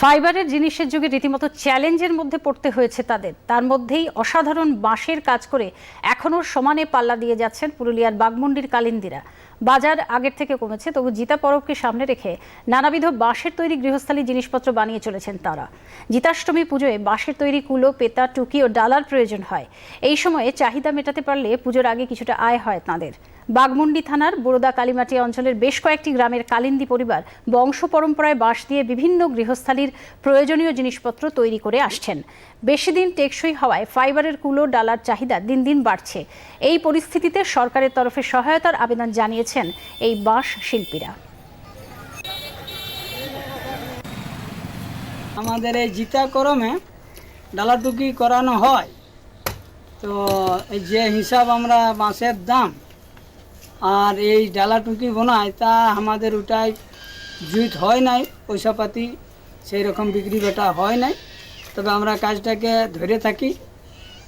ফাইবারের জিনিসের যুগে রীতিমতো চ্যালেঞ্জের মধ্যে পড়তে হয়েছে তাদের। তার মধ্যেই অসাধারণ বাঁশের কাজ করে এখনও সমানে পাল্লা দিয়ে যাচ্ছেন পুরুলিয়ার বাগমুন্ডির কালিন্দিরা। বাজার আগের থেকে কমেছে, তবু জিতা পরবকে সামনে রেখে নানাবিধ বাঁশের তৈরি গৃহস্থালী জিনিসপত্র বানিয়ে চলেছেন তারা। জিতাষ্টমী পুজোয় বাঁশের তৈরি কুলো, পেতা, টুকি ও ডালার প্রয়োজন হয়। এই সময়ে চাহিদা মেটাতে পারলে পুজোর আগে কিছুটা আয় হয় তাঁদের। বাগমুন্ডি থানার বরোদা কালীমাটি অঞ্চলের বেশ কয়েকটি গ্রামের কালিন্দি পরিবার বংশ পরম্পরায় বাঁশ দিয়ে বিভিন্ন গৃহস্থালীর প্রয়োজনীয় জিনিসপত্র তৈরি করে আসছেন। বেশি দিন টেকসই হওয়ায় ফাইবারের কুলো ডালার চাহিদা দিন দিন বাড়ছে। এই পরিস্থিতিতে সরকারের তরফে সহায়তার আবেদন জানিয়েছেন এই বাঁশ শিল্পীরা। আমাদের এই জিতা করমে ডালাটুকি করানো হয়। তো যে হিসাব আমরা বাঁশের দাম আর এই ডালাটুকি বোনায় তা আমাদের ওটাই জুইত হয় নাই, পয়সাপাতি সেই রকম বিক্রি বাটা হয় নাই। তবে আমরা কাজটাকে ধরে থাকি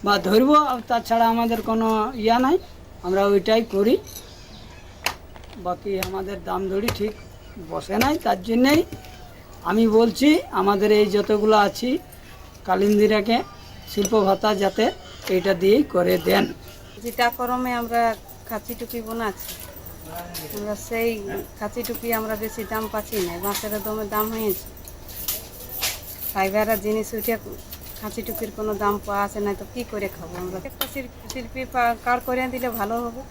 বা ধরবো তাছাড়া আমাদের কোনো ইয়া নাই। আমরা ওইটাই করি। বাকি আমাদের দাম দড়ি ঠিক বসে নাই, তার জন্যেই আমি বলছি, আমাদের এই যতগুলো আছি কালিন্দিরাকে শিল্প ভাতা যাতে এইটা দিয়েই করে দেন। যেটা করমে আমরা খাঁচি টুপি বানাচ্ছি। আমরা সেই খাঁচি টুপি আমরা বেশি দাম পাচ্ছি না বাঁশের দমে দাম হয়েছে। ফাইবারের জিনিস উঠে খাঁচি টুপির কোনো দাম পাওয়া আছে না তো কী করে খাব আমরা? একটা শিল্পী কার করে দিলে ভালো হবে?